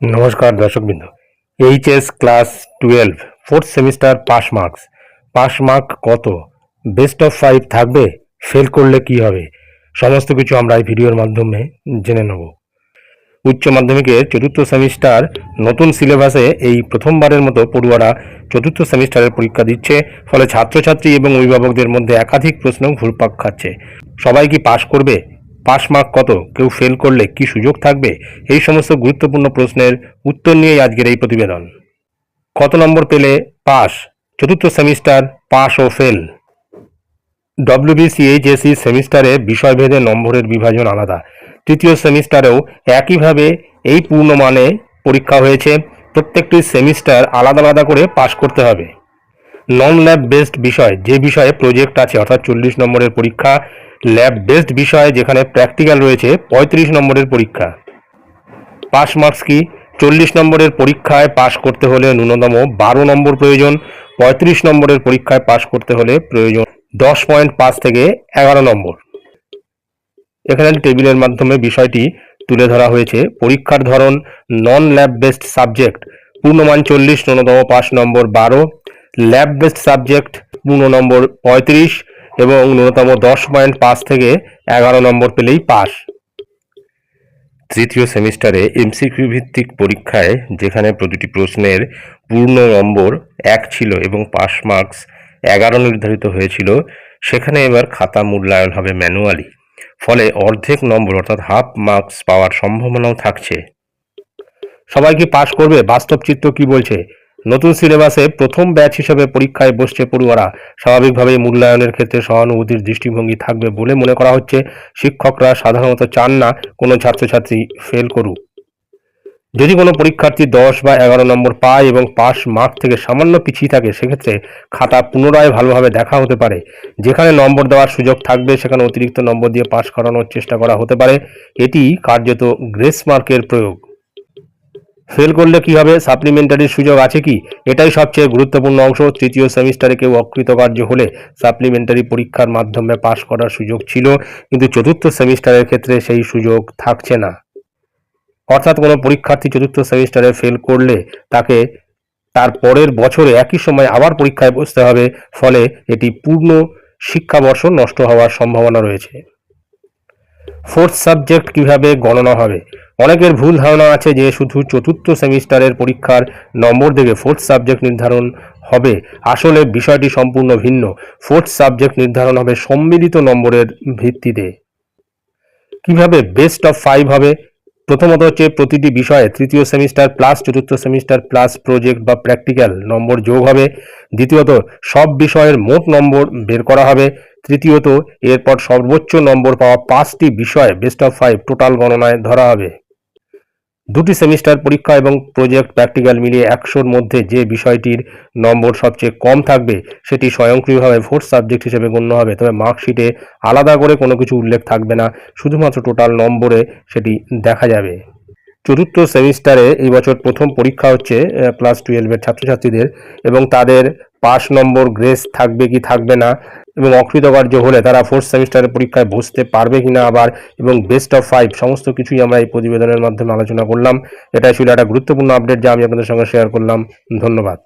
নমস্কার দর্শকবৃন্দ। HS class twelve fourth semester pass marks pass mark কত? বেস্ট অফ ফাইভ থাকবে? ফেল করলে কি হবে? সমস্ত কিছু আমরা এই ভিডিওর মাধ্যমে জেনে নেব। উচ্চ মাধ্যমিকের চতুর্থ সেমিস্টার নতুন সিলেবাসে এই প্রথমবারের মতো পড়ুয়ারা চতুর্থ সেমিস্টারের পরীক্ষা দিচ্ছে। ফলে ছাত্রছাত্রী এবং অভিভাবকদের মধ্যে একাধিক প্রশ্ন ঘুরপাক খাচ্ছে। সবাই কি পাশ করবে? পাস মার্ক কত? কেউ ফেল করলে কি সুযোগ থাকবে? এই সমস্ত গুরুত্বপূর্ণ প্রশ্নের উত্তর নিয়েই আজকের এই প্রতিবেদন। কত নম্বর পেলে পাস চতুর্থ সেমিস্টার পাস ও ফেল ডব্লিউবিসিএইচএসি সেমিস্টারে বিষয়ভেদে নম্বরের বিভাজন আলাদা। তৃতীয় সেমিস্টারেও একইভাবে এই পূর্ণমানে পরীক্ষা হয়েছে। প্রত্যেকটি সেমিস্টার আলাদা আলাদা করে পাশ করতে হবে। নন ল্যাব বেসড বিষয়, যে বিষয়ে প্রজেক্ট আছে, অর্থাৎ চল্লিশ নম্বরের পরীক্ষা ল্যাব বেসড বিষয় যেখানে প্র্যাকটিক্যাল রয়েছে, পঁয়ত্রিশ নম্বরের পরীক্ষা। পাস মার্কস কি? চল্লিশ নম্বরের পরীক্ষায় পাশ করতে হলে ন্যূনতম বারো নম্বর প্রয়োজন, পঁয়ত্রিশ নম্বরের পরীক্ষায় পাশ করতে হলে প্রয়োজন দশ পয়েন্ট পাঁচ থেকে এগারো নম্বর। এখানে টেবিলের মাধ্যমে বিষয়টি তুলে ধরা হয়েছে। পরীক্ষার ধরন নন ল্যাব বেসড সাবজেক্ট পূর্ণমান চল্লিশ, ন্যূনতম পাঁচ নম্বর বারো। ল্যাব বেসড সাবজেক্ট পূর্ণ নম্বর পঁয়ত্রিশ এবং ন্যূনতম দশ পয়েন্ট পাঁচ থেকে এগারো নম্বর পেলেই পাস। তৃতীয় সেমিস্টারে এমসিকিউ ভিত্তিক পরীক্ষায় যেখানে প্রতিটি প্রশ্নের পূর্ণ নম্বর এক ছিল এবং পাস মার্কস এগারো নির্ধারিত হয়েছিল, সেখানে এবার খাতা মূল্যায়ন হবে ম্যানুয়ালি ফলে অর্ধেক নম্বর অর্থাৎ হাফ মার্কস পাওয়ার সম্ভাবনাও থাকছে। সবাই কি পাশ করবে? বাস্তব চিত্র কি বলছে? নতুন সিলেবাসে প্রথম ব্যাচ হিসেবে পরীক্ষায় বসছে পড়ুয়ারা। স্বাভাবিকভাবেই মূল্যায়নের ক্ষেত্রে সহানুভূতির দৃষ্টিভঙ্গি থাকবে বলে মনে করা হচ্ছে। শিক্ষকরা সাধারণত চান না কোনো ছাত্রছাত্রী ফেল করুক। যদি কোনো পরীক্ষার্থী দশ বা এগারো নম্বর পায় এবং পাস মার্ক থেকে সামান্য পিছিয়ে থাকে, সেক্ষেত্রে খাতা পুনরায় ভালোভাবে দেখা হতে পারে। যেখানে নম্বর দেওয়ার সুযোগ থাকবে, সেখানে অতিরিক্ত নম্বর দিয়ে পাশ করানোর চেষ্টা করা হতে পারে। এটি কার্যত গ্রেস মার্কের প্রয়োগ। ফেল করলে কি হবে? সাপ্লিমেন্টারির সুযোগ আছে কি? এটাই সবচেয়ে গুরুত্বপূর্ণ অংশ। তৃতীয় সেমিস্টারে কেউ অকৃতকার্য হলে সাপ্লিমেন্টারি পরীক্ষার মাধ্যমে পাশ করার সুযোগ ছিল, কিন্তু চতুর্থ সেমিস্টারের ক্ষেত্রে সেই সুযোগ থাকছে না। অর্থাৎ কোনো পরীক্ষার্থী চতুর্থ সেমিস্টারে ফেল করলে তাকে তার পরের বছরে একই সময় আবার পরীক্ষায় বসতে হবে, ফলে এটি পূর্ণ শিক্ষাবর্ষ নষ্ট হওয়ার সম্ভাবনা রয়েছে। ফোর্থ সাবজেক্ট কীভাবে গণনা হবে? অনেকের ভুল ধারণা আছে যে শুধু চতুর্থ সেমিস্টারের পরীক্ষার নম্বর দেখে ফোর্থ সাবজেক্ট নির্ধারণ হবে। আসলে বিষয়টি সম্পূর্ণ ভিন্ন। ফোর্থ সাবজেক্ট নির্ধারণ হবে সম্মিলিত নম্বরের ভিত্তিতে। কীভাবে বেস্ট অফ ফাইভ হবে? প্রথমত হচ্ছে প্রতিটি বিষয়ে তৃতীয় সেমিস্টার প্লাস চতুর্থ সেমিস্টার প্লাস প্রজেক্ট বা প্র্যাকটিক্যাল নম্বর যোগ হবে। দ্বিতীয়ত, সব বিষয়ের মোট নম্বর বের করা হবে। তৃতীয়ত, এরপর সর্বোচ্চ নম্বর পাওয়া পাঁচটি বিষয় বেস্ট অফ ফাইভ টোটাল গণনায় ধরা হবে। দুটি সেমিস্টার পরীক্ষা এবং প্রজেক্ট প্র্যাকটিক্যাল মিলিয়ে একশোর মধ্যে যে বিষয়টির নম্বর সবচেয়ে কম থাকবে, সেটি স্বয়ংক্রিয়ভাবে ফোর্থ সাবজেক্ট হিসেবে গণ্য হবে। তবে মার্কশিটে আলাদা করে কোনো কিছু উল্লেখ থাকবে না। শুধুমাত্র টোটাল নম্বরে সেটি দেখা যাবে। চতুর্থ সেমিস্টারে এই বছর প্রথম পরীক্ষা হচ্ছে ক্লাস টুয়েলভের ছাত্রছাত্রীদের এবং তাদের পাস নম্বর গ্রেস থাকবে কি থাকবে না এবং অকৃতকার্য হলে তারা ফোর্থ সেমিস্টারের পরীক্ষায় বসতে পারবে কি না আবার এবং বেস্ট অফ ফাইভ সমস্ত কিছুই আমরা এই প্রতিবেদনের মাধ্যমে আলোচনা করলাম। এটাই ছিল একটা গুরুত্বপূর্ণ আপডেট যা আমি আপনাদের সঙ্গে শেয়ার করলাম। ধন্যবাদ।